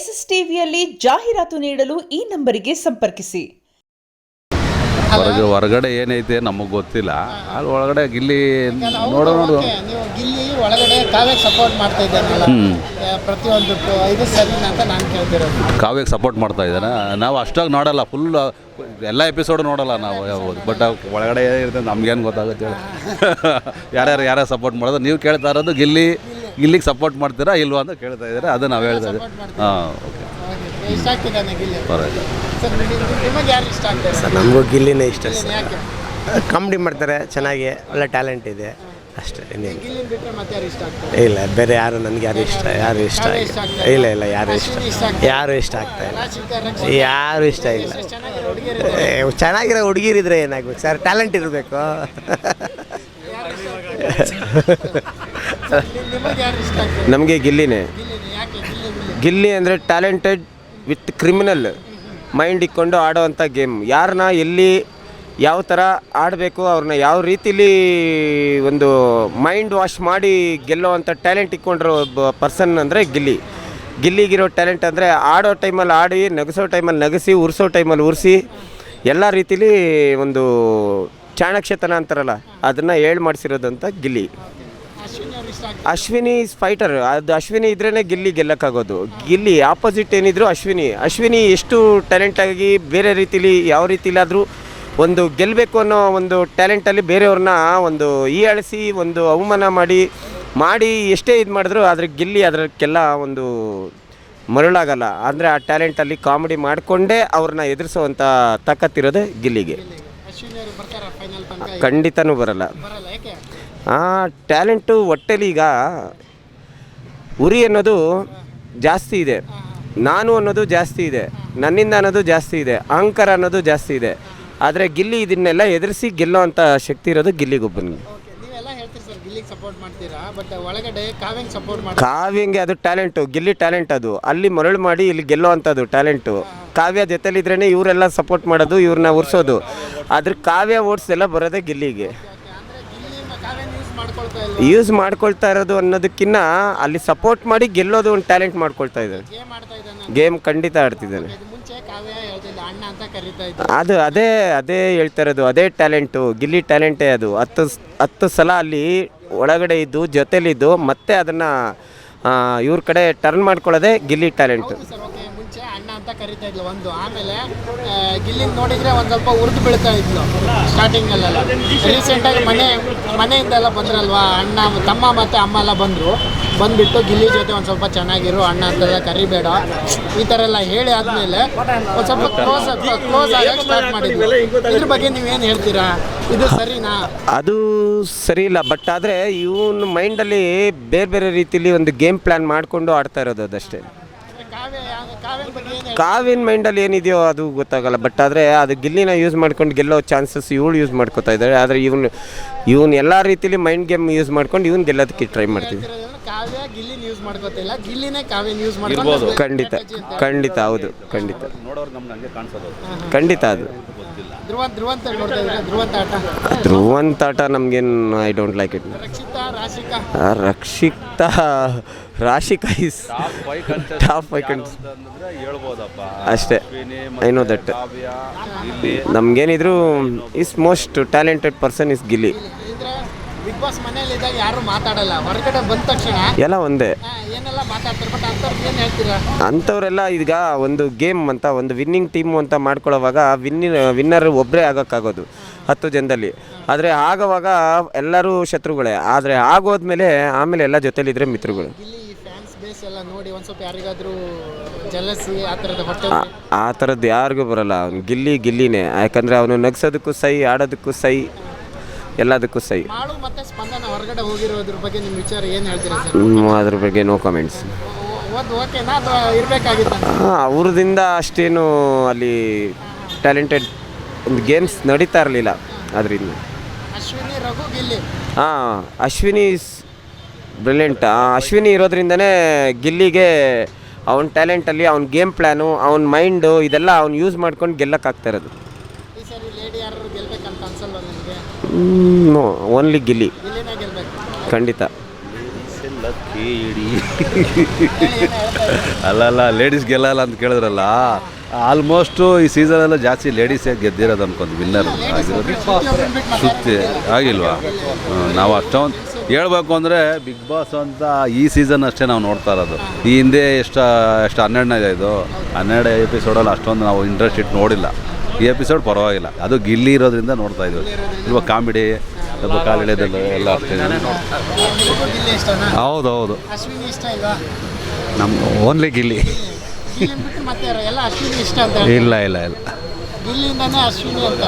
S S ಟಿವಿಯಲ್ಲಿ ಜಾಹೀರಾತು ನೀಡಲು ಈ ನಂಬರಿಗೆ ಸಂಪರ್ಕಿಸಿ. ಹೊರಗೆ ಹೊರಗಡೆ ಏನೈತೆ ನಮಗೆ ಗೊತ್ತಿಲ್ಲ. ಅಲ್ಲಿ ಒಳಗಡೆ ಗಿಲ್ಲಿ ನೋಡೋ ನೋಡು. ನೀವು ಗಿಲ್ಲಿ ಒಳಗಡೆ ಕಾವ್ಯ ಸಪೋರ್ಟ್ ಮಾಡ್ತಾ ಇದ್ದಾನಲ್ಲ ಹ್ಮ್. ಪ್ರತಿಯೊಂದಕ್ಕೂ ಇದು ಸರಿನಾ ಅಂತ ನಾನು ಕೇಳ್ತಿರೋದು. ಕಾವ್ಯಕ್ಕೆ ಸಪೋರ್ಟ್ ಮಾಡ್ತಾ ಇದ್ದಾನೆ? ನಾವು ಅಷ್ಟಾಗಿ ನೋಡಲ್ಲ ಫುಲ್ ಎಲ್ಲ ಎಪಿಸೋಡ್ ನೋಡಲ್ಲ ನಾವು ಯಾವುದು ಬಟ್ ಒಳಗಡೆ ಏನಿರುತ್ತೆ ನಮ್ಗೇನು ಗೊತ್ತಾಗುತ್ತೆ ಹೇಳಿ. ಯಾರ್ಯಾರು ಯಾರ್ಯಾರು ಸಪೋರ್ಟ್ ಮಾಡೋದು ನೀವು ಕೇಳ್ತಾ ಇರೋದು ಗಿಲ್ಲಿ ಗಿಲ್ಲಿಗೆ ಸಪೋರ್ಟ್ ಮಾಡ್ತೀರಾ ಇಲ್ವಾ ಅಂತ ಕೇಳ್ತಾ ಇದ್ದಾರೆ ಅದು ನಾವು ಹೇಳ್ತಾ ಇದ್ದೀವಿ. ಹಾಂ ಓಕೆ ಓಕೆ, ಇಷ್ಟ ಪರವಾಗಿಲ್ಲ. ಸರ್ ನಿಮ್ಗೆ- ನಿಮಗೆ ಯಾರು ಇಷ್ಟ ಆಗ್ತಾರೆ ಸರ್ ನಮಗೂ ಗಿಲ್ಲಿನೇ ಇಷ್ಟ ಸರ್. ಯಾಕೆ? ಕಾಮಿಡಿ ಮಾಡ್ತಾರೆ ಚೆನ್ನಾಗಿ ಒಳ್ಳೆ ಟ್ಯಾಲೆಂಟ್ ಇದೆ. ಅಷ್ಟೇ ಇನ್ನೇನು. ಗಿಲ್ಲಿನ ಬಿಟ್ಟರೆ ಮತ್ತೆ ಯಾರು ಇಷ್ಟ ಆಗ್ತಾರೆ ಇಲ್ಲ ಬೇರೆ ಯಾರು ನನಗೆ ಯಾರು ಇಷ್ಟ ಯಾರು ಇಷ್ಟ ಇಲ್ಲ. ಇಲ್ಲ ಯಾರು ಇಷ್ಟ ಯಾರು ಇಷ್ಟ ಆಗ್ತಾ ಇಲ್ಲ. ರಾಶಿಕಾ ರಕ್ಷಿತಾ ಯಾರು ಇಷ್ಟ ಇಲ್ಲ. ಚೆನ್ನಾಗಿರೋ ಹುಡುಗಿಯರು ಏ, ಚೆನ್ನಾಗಿರೋ ಹುಡುಗಿರಿದ್ರೆ ಏನಾಗ್ಬೇಕು? ಸರ್ ಟ್ಯಾಲೆಂಟ್ ಇರಬೇಕು. ನಿಮಗೆ ಗಿಲ್ಲಿನೇ. ಗಿಲ್ಲಿ ಗಿಲ್ಲಿ ಗಿಲ್ಲಿ ಅಂದರೆ ಟ್ಯಾಲೆಂಟೆಡ್ ವಿತ್ ಕ್ರಿಮಿನಲ್ ಮೈಂಡ್ ಇಕ್ಕೊಂಡು ಆಡೋವಂಥ ಗೇಮ್. ಯಾರನ್ನ ಎಲ್ಲಿ ಯಾವ ಥರ ಆಡಬೇಕು, ಅವ್ರನ್ನ ಯಾವ ರೀತಿಲಿ ಒಂದು ಮೈಂಡ್ ವಾಶ್ ಮಾಡಿ ಗೆಲ್ಲೋವಂಥ ಟ್ಯಾಲೆಂಟ್ ಇಕ್ಕೊಂಡಿರೋ ಒಬ್ಬ ಪರ್ಸನ್ ಅಂದರೆ ಗಿಲ್ಲಿ. ಗಿಲ್ಲಿಗಿರೋ ಟ್ಯಾಲೆಂಟ್ ಅಂದರೆ ಆಡೋ ಟೈಮಲ್ಲಿ ಆಡಿ, ನಗಿಸೋ ಟೈಮಲ್ಲಿ ನಗಿಸಿ, ಉರ್ಸೋ ಟೈಮಲ್ಲಿ ಉರಿಸಿ, ಎಲ್ಲ ರೀತಿಲಿ ಒಂದು ಚಾಣಕ್ಷತನ ಅಂತಾರಲ್ಲ, ಅದನ್ನು ಹೇಳಿ ಮಾಡಿಸಿರೋದಂತ ಗಿಲ್ಲಿ. ಅಶ್ವಿನಿ ಇಸ್ ಫೈಟರ್ ಅದು ಅಶ್ವಿನಿ ಇದ್ರೇ ಗಿಲ್ಲಿ ಗೆಲ್ಲಕ್ಕಾಗೋದು. ಗಿಲ್ಲಿ ಆಪೋಸಿಟ್ ಏನಿದ್ರು ಅಶ್ವಿನಿ. ಅಶ್ವಿನಿ ಎಷ್ಟು ಟ್ಯಾಲೆಂಟ್ ಆಗಿ ಬೇರೆ ರೀತಿಲಿ ಯಾವ ರೀತಿಲಾದರೂ ಒಂದು ಗೆಲ್ಲಬೇಕು ಅನ್ನೋ ಒಂದು ಟ್ಯಾಲೆಂಟಲ್ಲಿ ಬೇರೆಯವ್ರನ್ನ ಒಂದು ಈಯಾಳಿಸಿ ಒಂದು ಅವಮಾನ ಮಾಡಿ ಮಾಡಿ ಎಷ್ಟೇ ಇದು ಮಾಡಿದ್ರು ಅದ್ರ ಗಿಲ್ಲಿ ಅದಕ್ಕೆಲ್ಲ ಒಂದು ಮರಳಾಗಲ್ಲ. ಅಂದರೆ ಆ ಟ್ಯಾಲೆಂಟಲ್ಲಿ ಕಾಮಿಡಿ ಮಾಡಿಕೊಂಡೇ ಅವ್ರನ್ನ ಎದುರಿಸೋವಂಥ ತಾಕತ್ತಿರೋದೇ ಗಿಲ್ಲಿಗೆ. ಖಂಡಿತನೂ ಬರಲ್ಲ. ಆ ಟ್ಯಾಲೆಂಟು ಹೊಟ್ಟೆಲಿ ಈಗ ಉರಿ ಅನ್ನೋದು ಜಾಸ್ತಿ ಇದೆ. ನಾನು ಅನ್ನೋದು ಜಾಸ್ತಿ ಇದೆ. ನನ್ನಿಂದ ಅನ್ನೋದು ಜಾಸ್ತಿ ಇದೆ. ಅಹಂಕಾರ ಅನ್ನೋದು ಜಾಸ್ತಿ ಇದೆ. ಆದರೆ ಗಿಲ್ಲಿ ಇದನ್ನೆಲ್ಲ ಎದುರಿಸಿ ಗೆಲ್ಲೋ ಅಂಥ ಶಕ್ತಿ ಇರೋದು ಗಿಲ್ಲಿಗೊಬ್ಬನಿಗೆ ಕಾವ್ಯಂಗೆ ಅದು ಟ್ಯಾಲೆಂಟು ಗಿಲ್ಲಿ ಟ್ಯಾಲೆಂಟ್ ಅದು. ಅಲ್ಲಿ ಮರಳು ಮಾಡಿ ಇಲ್ಲಿ ಗೆಲ್ಲೋ ಅಂಥದ್ದು ಟ್ಯಾಲೆಂಟು ಕಾವ್ಯ ಜೊತೆಲಿದ್ರೇ ಇವರೆಲ್ಲ ಸಪೋರ್ಟ್ ಮಾಡೋದು ಇವ್ರನ್ನ ಉರ್ಸೋದು. ಆದ್ರೆ ಕಾವ್ಯ ಓಡಿಸೆಲ್ಲ ಬರೋದೇ ಗಿಲ್ಲಿಗೆ. ಯೂಸ್ ಮಾಡ್ಕೊಳ್ತಾ ಇರೋದು ಅನ್ನೋದಕ್ಕಿಂತ ಅಲ್ಲಿ ಸಪೋರ್ಟ್ ಮಾಡಿ ಗೆಲ್ಲೋದು ಒಂದು ಟ್ಯಾಲೆಂಟ್ ಮಾಡ್ಕೊಳ್ತಾ ಇದ್ದಾನೆ ಗೇಮ್ ಖಂಡಿತ ಆಡ್ತಿದ್ದಾನೆ. ಅದು ಅದೇ ಅದೇ ಹೇಳ್ತಾ ಇರೋದು, ಅದೇ ಟ್ಯಾಲೆಂಟು ಗಿಲ್ಲಿ ಟ್ಯಾಲೆಂಟೇ ಅದು. ಹತ್ತು ಹತ್ತು ಸಲ ಅಲ್ಲಿ ಒಳಗಡೆ ಇದ್ದು, ಜೊತೆಲಿದ್ದು, ಮತ್ತೆ ಅದನ್ನು ಇವ್ರ ಕಡೆ ಟರ್ನ್ ಮಾಡ್ಕೊಳ್ಳೋದೇ ಗಿಲ್ಲಿ ಟ್ಯಾಲೆಂಟು ಸರ್ ಓಕೆ ಮುಂಚೆ ಅಣ್ಣ ಅಂತ ಕರಿತಾ ಇದ್ಲು ಒಂದು. ಆಮೇಲೆ ಗಿಲ್ಲಿಂದ ಗಿಲ್ಲಿನ ನೋಡಿದ್ರೆ ಒಂದು ಸ್ವಲ್ಪ ಉರಿದು ಬೀಳ್ತಾ ಇದ್ಲು ಸ್ಟಾರ್ಟಿಂಗಲ್ಲೆಲ್ಲ. ರೀಸೆಂಟಾಗಿ ಮನೆ ಮನೆಯಿಂದೆಲ್ಲ ಬಂದ್ರಲ್ವಾ ಅಣ್ಣ ತಮ್ಮ ಮತ್ತು ಅಮ್ಮ ಎಲ್ಲ ಬಂದರು. ಬಂದ್ಬಿಟ್ಟು ಗಿಲ್ಲಿ ಜೊತೆ ಒಂದು ಸ್ವಲ್ಪ ಚೆನ್ನಾಗಿರು ಅಣ್ಣ ಅಂತೆಲ್ಲ ಕರಿಬೇಡ. ಈ ಥರ ಎಲ್ಲ ಹೇಳಿ ಆದಮೇಲೆ ಒಂದು ಸ್ವಲ್ಪ ಕ್ಲೋಸ್ ಕ್ಲೋಸ್ ಆಗಕ್ಕೆ ಸ್ಟಾರ್ಟ್ ಮಾಡಿದ್ವಿ. ಇದ್ರ ಬಗ್ಗೆ ನೀವೇನು ಹೇಳ್ತೀರಾ? ಇದು ಸರಿನಾ? ಅದು ಸರಿ ಇಲ್ಲ ಬಟ್ ಆದರೆ ಮೈಂಡ್ ಮೈಂಡಲ್ಲಿ ಬೇರೆ ಬೇರೆ ರೀತಿಲಿ ಒಂದು ಗೇಮ್ ಪ್ಲಾನ್ ಮಾಡಿಕೊಂಡು ಆಡ್ತಾ ಇರೋದು ಅದಷ್ಟೇ. ಕಾವಿನ ಮೈಂಡಲ್ಲಿ ಏನಿದೆಯೋ ಅದು ಗೊತ್ತಾಗಲ್ಲ. ಬಟ್ ಆದರೆ ಅದು ಗಿಲ್ಲಿನ ಯೂಸ್ ಮಾಡ್ಕೊಂಡು ಗೆಲ್ಲೋ ಚಾನ್ಸಸ್ ಇವಳು ಯೂಸ್ ಮಾಡ್ಕೋತಾ ಇದ್ದಾರೆ ಆದರೆ ಇವನು ಇವನು ಎಲ್ಲ ರೀತಿಲಿ ಮೈಂಡ್ ಗೇಮ್ ಯೂಸ್ ಮಾಡ್ಕೊಂಡು ಇವನು ಗೆಲ್ಲೋದಕ್ಕೆ ಟ್ರೈ ಮಾಡ್ತೀವಿ. ಹೇಳ್ತಿರೋದು ಕಾವ್ಯ ಗಿಲ್ಲಿನ ಯೂಸ್ ಮಾಡ್ಕೋತಿಲ್ಲ ಗಿಲ್ಲಿನೇ ಕಾವ್ಯನ ಯೂಸ್ ಮಾಡ್ಕೊಂಡು ಖಂಡಿತ ಖಂಡಿತ ಹೌದು ಖಂಡಿತ. ನೋಡೋರು ನಮ್ಗೆ ಹಂಗೆ ಕಾಣಿಸೋದು. ಖಂಡಿತ ಅದು. ಧ್ರುವ ಧ್ರುವಂತ ಆಟ. ನಮ್ಗೇನು I don't like it Rakshita Rashika. Is top I ಹೇಳ್ಬೋದಪ್ಪ ಅಷ್ಟೇ. I know that ನಮ್ಗೇನಿದ್ರು is most talented person is Gilli Big Boss ಮನೇಲಿ ಇದ್ದಾಗ ಯಾರು ಮಾತಾಡಲ್ಲ. ಹೊರಗಡೆ ಬಂದ ತಕ್ಷಣ ಎಲ್ಲ ಒಂದೇ. ಏನೆಲ್ಲ ಮಾತಾಡ್ತಾರೆ ಬಟ್ ಅಂಥವ್ರಿಗೆ ಏನು ಹೇಳ್ತೀರಾ? ಅಂಥವರೆಲ್ಲ ಈಗ ಒಂದು ಗೇಮ್ ಅಂತ ಒಂದು ವಿನ್ನಿಂಗ್ ಟೀಮ್ ಅಂತ ಮಾಡ್ಕೊಳ್ಳೋವಾಗ ವಿನ್ನಿ ವಿನ್ನರ್ ಒಬ್ಬರೇ ಆಗೋಕ್ಕಾಗೋದು ಹತ್ತು ಜನದಲ್ಲಿ. ಆದರೆ ಆಗೋವಾಗ ಎಲ್ಲರೂ ಶತ್ರುಗಳೇ. ಆದರೆ ಆಗೋದ್ಮೇಲೆ ಆಮೇಲೆ ಎಲ್ಲ ಜೊತೆಲಿದ್ರೆ ಮಿತ್ರಗಳು. ಇಲ್ಲಿ ಎಲ್ಲ ನೋಡಿ ಒಂದು ಸ್ವಲ್ಪ ಯಾರಿಗಾದರೂ ಜಲಸಿ ಆ ಥರದ ಹೊಟ್ಟೆ ಆ ಥರದ್ದು ಯಾರಿಗೂ ಬರಲ್ಲ. ಅವ್ನು ಗಿಲ್ಲಿ ಗಿಲ್ಲಿನೇ. ಯಾಕಂದರೆ ಅವನು ನಗ್ಸೋದಕ್ಕೂ ಸೈ ಆಡೋದಕ್ಕೂ ಸೈ ಎಲ್ಲದಕ್ಕೂ ಸೈ ಮಾಳು ಮತ್ತೆ ಸ್ಪಂದನ ಹೊರಗಡೆ ಹೋಗಿರೋದ್ರ ಬಗ್ಗೆ ನಿಮ್ಮ ವಿಚಾರ ಏನು ಹೇಳ್ತೀರಾ ಸರ್? ಹ್ಮ್, ಅದ್ರ ಬಗ್ಗೆ ನೋ ಕಮೆಂಟ್ಸ್ ಓದ್ ಓಕೆನಾ ಅಥವಾ ಇರಬೇಕಾಗಿತ್ತ? ಅವ್ರದಿಂದ ಅಷ್ಟೇನು ಅಲ್ಲಿ ಟ್ಯಾಲೆಂಟೆಡ್ ಒಂದು ಗೇಮ್ಸ್ ನಡೀತಾ ಇರಲಿಲ್ಲ. ಅದರಿಂದ. ಅಶ್ವಿನಿ ರಘು ಗಿಲ್ಲಿ. ಹಾಂ ಅಶ್ವಿನಿ ಇಸ್ ಬ್ರಿಲಿಯಂಟ್ ಅಶ್ವಿನಿ ಇರೋದ್ರಿಂದನೇ ಗಿಲ್ಲಿಗೆ ಅವನ ಟ್ಯಾಲೆಂಟಲ್ಲಿ ಅವ್ನ ಗೇಮ್ ಪ್ಲ್ಯಾನು ಅವ್ನ ಮೈಂಡು ಇದೆಲ್ಲ ಅವ್ನು ಯೂಸ್ ಮಾಡ್ಕೊಂಡು ಗೆಲ್ಲಕ್ಕಾಗ್ತಾ ಇರೋದು. ಓನ್ಲಿ ಗಿಲ್ಲಿ. ಖಂಡಿತ. ಅಲ್ಲ ಅಲ್ಲ ಅಲ್ಲಲ್ಲ ಲೇಡೀಸ್ ಗೆಲ್ಲಲ್ಲ ಅಂತ ಕೇಳಿದ್ರಲ್ಲ ಆಲ್ಮೋಸ್ಟು ಈ ಸೀಸನೆಲ್ಲ ಜಾಸ್ತಿ ಲೇಡೀಸೇ ಗೆದ್ದಿರೋದು ಅನ್ಕೊಂಡು ವಿನ್ನರ್ ಆಗಿರೋದು. ಸುತ್ತಿ ಆಗಿಲ್ವಾ? ನಾವು ಅಷ್ಟೊಂದು ಹೇಳ್ಬೇಕು ಅಂದರೆ ಬಿಗ್ ಬಾಸ್ ಅಂತ ಈ ಸೀಸನ್ ಅಷ್ಟೇ ನಾವು ನೋಡ್ತಾ ಇರೋದು. ಈ ಹಿಂದೆ ಎಷ್ಟು ಎಷ್ಟು ಹನ್ನೆರಡನೇ ಇದು ಹನ್ನೆರಡು ಎಪಿಸೋಡಲ್ಲಿ ಅಷ್ಟೊಂದು ನಾವು ಇಂಟ್ರೆಸ್ಟ್ ಇಟ್ಟು ನೋಡಿಲ್ಲ. ಈ ಎಪಿಸೋಡ್ ಪರವಾಗಿಲ್ಲ. ಅದು ಗಿಲ್ಲಿ ಇರೋದ್ರಿಂದ ನೋಡ್ತಾ ಇದ್ವಿ. ಇವಾಗ ಕಾಮಿಡಿ ಸ್ವಲ್ಪ ಎಲ್ಲ ಗಿಲ್ಲಿ. ಹೌದು ಹೌದು ನಮ್ಮ ಓನ್ಲಿ ಗಿಲ್ಲಿ ಇಲ್ಲ ಇಲ್ಲ ಇಲ್ಲ. ಗಿಲ್ಲಿಂದಾನೇ ಅಶ್ವಿನಿ ಅಂತ.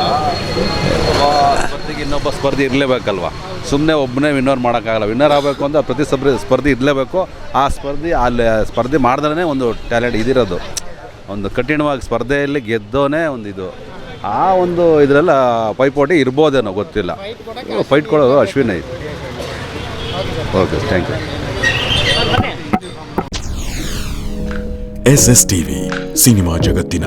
ಸ್ಪರ್ಧೆಗೆ ಇನ್ನೊಬ್ಬ ಸ್ಪರ್ಧಿ ಇರಲೇಬೇಕಲ್ವಾ? ಸುಮ್ಮನೆ ಒಬ್ಬನೇ ವಿನ್ನರ್ ಮಾಡೋಕ್ಕಾಗಲ್ಲ. ವಿನ್ನರ್ ಆಗಬೇಕು ಅಂದರೆ ಪ್ರತಿ ಸ್ಪರ್ಧಿ ಸ್ಪರ್ಧಿ ಇರಲೇಬೇಕು. ಆ ಸ್ಪರ್ಧಿ ಅಲ್ಲಿ ಸ್ಪರ್ಧೆ ಮಾಡಿದ್ರೇ ಒಂದು ಟ್ಯಾಲೆಂಟ್ ಇದಿರೋದು. ಒಂದು ಕಠಿಣವಾಗಿ ಸ್ಪರ್ಧೆಯಲ್ಲಿ ಗೆದ್ದೋನೇ ಒಂದು ಇದು. ಆ ಒಂದು ಇದರೆಲ್ಲ ಪೈಪೋಟಿ ಇರ್ಬೋದೇನೋ ಗೊತ್ತಿಲ್ಲ. ಫೈಟ್ ಕೊಡೋದು ಅಶ್ವಿನ್. ಐತಿ okay thank you S S TV cinema ಜಗತ್ತಿನ